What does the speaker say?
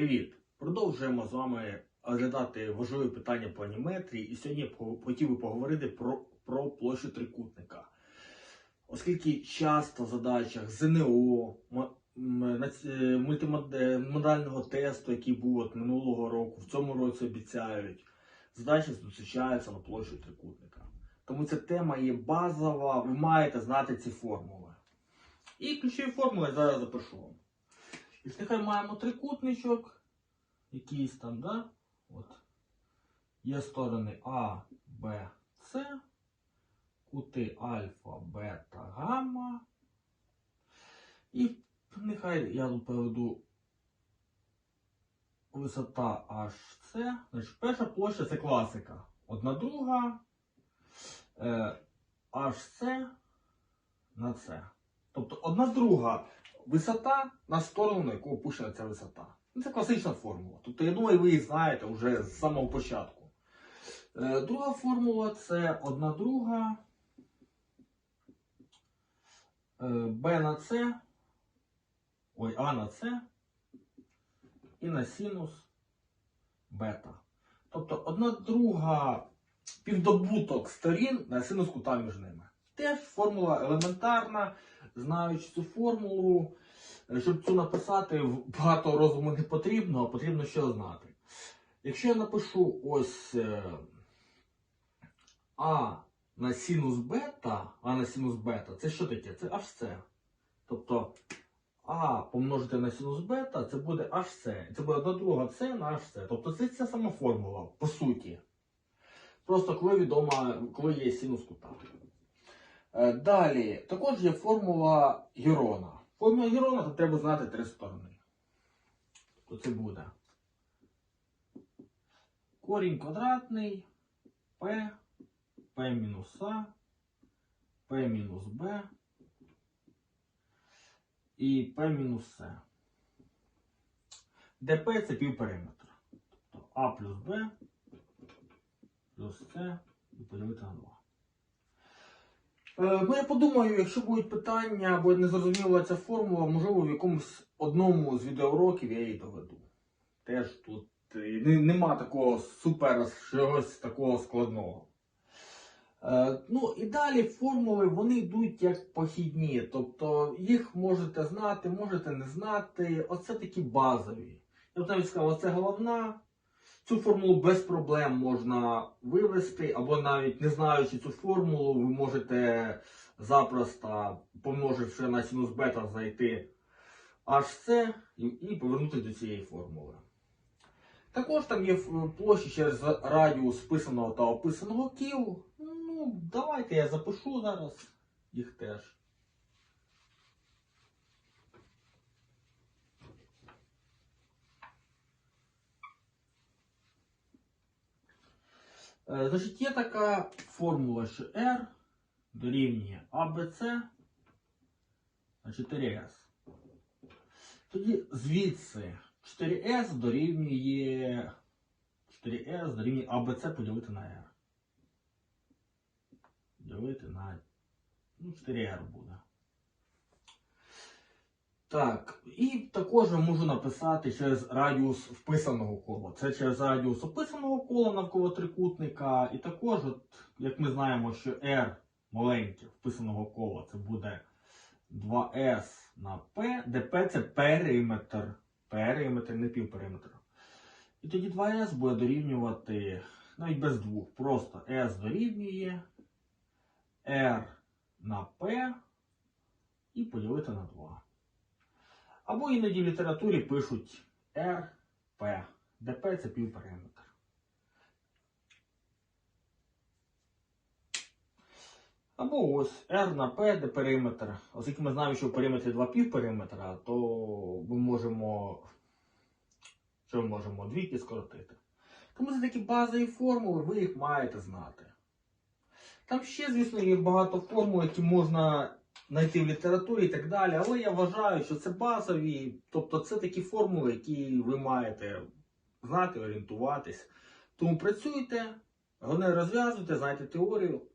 Привіт! Продовжуємо з вами розглядати важливі питання по аніметрії. І сьогодні я хотів би поговорити про, про площу трикутника. Оскільки часто в задачах ЗНО, е, мультимодального тесту, який був от минулого року, в цьому році обіцяють, задачі зустрічаються на площу трикутника. Тому ця тема є базова, ви маєте знати ці формули. І ключові формули я зараз запишу вам. І нехай маємо трикутничок, якийсь там, да? От. Є сторони А, Б, С, кути альфа, бета, гамма. І нехай я тут проведу висота HC. Значить, перша площа це класика. Одна друга е, HC на С. Тобто одна друга висота на сторону, на яку опущена ця висота. Ну, Це класична формула. Тобто, я думаю, ви її знаєте вже з самого початку. Е, Друга формула це одна друга е, B на С, ой, А на С і на синус бета. Тобто одна друга півдобуток сторін на синус кута між ними. Теж формула елементарна. Знаючи цю формулу, е, щоб цю написати, багато розуму не потрібно, а потрібно що знати. Якщо я напишу ось е, А на синус бета, А на синус бета, це що таке? Це аж це. Тобто А помножити на синус бета, це буде аж це. Це буде одна друга С на аж це. Тобто це ця сама формула, по суті. Просто коли відома, коли є синус кута. Е, Далі, також є формула Герона. Формула Герона то треба знати три сторони. То це буде корінь квадратний P, P мінус А, P мінус Б і P мінус С. P це півпериметр. Тобто А плюс Б плюс С і поділити на 2. Е, Ну, я подумаю, якщо будуть питання або не зрозуміла ця формула, можливо, в якомусь одному з відеоуроків я її доведу. Теж тут е, нема такого супер чогось такого складного. Е, ну і далі формули вони йдуть як похідні. Тобто їх можете знати, можете не знати. Оце такі базові. Я б навіть сказав, оце головна. Цю формулу без проблем можна вивести, або навіть не знаючи цю формулу, ви можете запросто, помноживши на синус бета, зайти аж це і, повернути до цієї формули. Також там є площі через радіус писаного та описаного кіл. Ну, давайте я запишу зараз їх теж. Значить, є така формула, що R дорівнює ABC на 4S. Тоді звідси 4S дорівнює 4S дорівнює ABC поділити на R. Ділити на ну, 4R буде. Так, і також я можу написати через радіус вписаного кола. Це через радіус описаного кола навколо трикутника. І також, от, як ми знаємо, що R маленьке вписаного кола це буде 2S на P, де P це периметр. Периметр, не півпериметр. І тоді 2S буде дорівнювати навіть без двох. Просто S дорівнює R на P і поділити на 2. Або іноді в літературі пишуть РП, де П це півпериметр. Або ось R на P, де периметр. Оскільки ми знаємо, що в периметрі два півпериметра, то ми можемо. Що ми можемо? Двійки скоротити. Тому це такі базові формули, ви їх маєте знати. Там ще, звісно, є багато формул, які можна знайти в літературі і так далі, але я вважаю, що це базові, тобто це такі формули, які ви маєте знати, орієнтуватись. Тому працюйте, головне розв'язуйте, знайте теорію.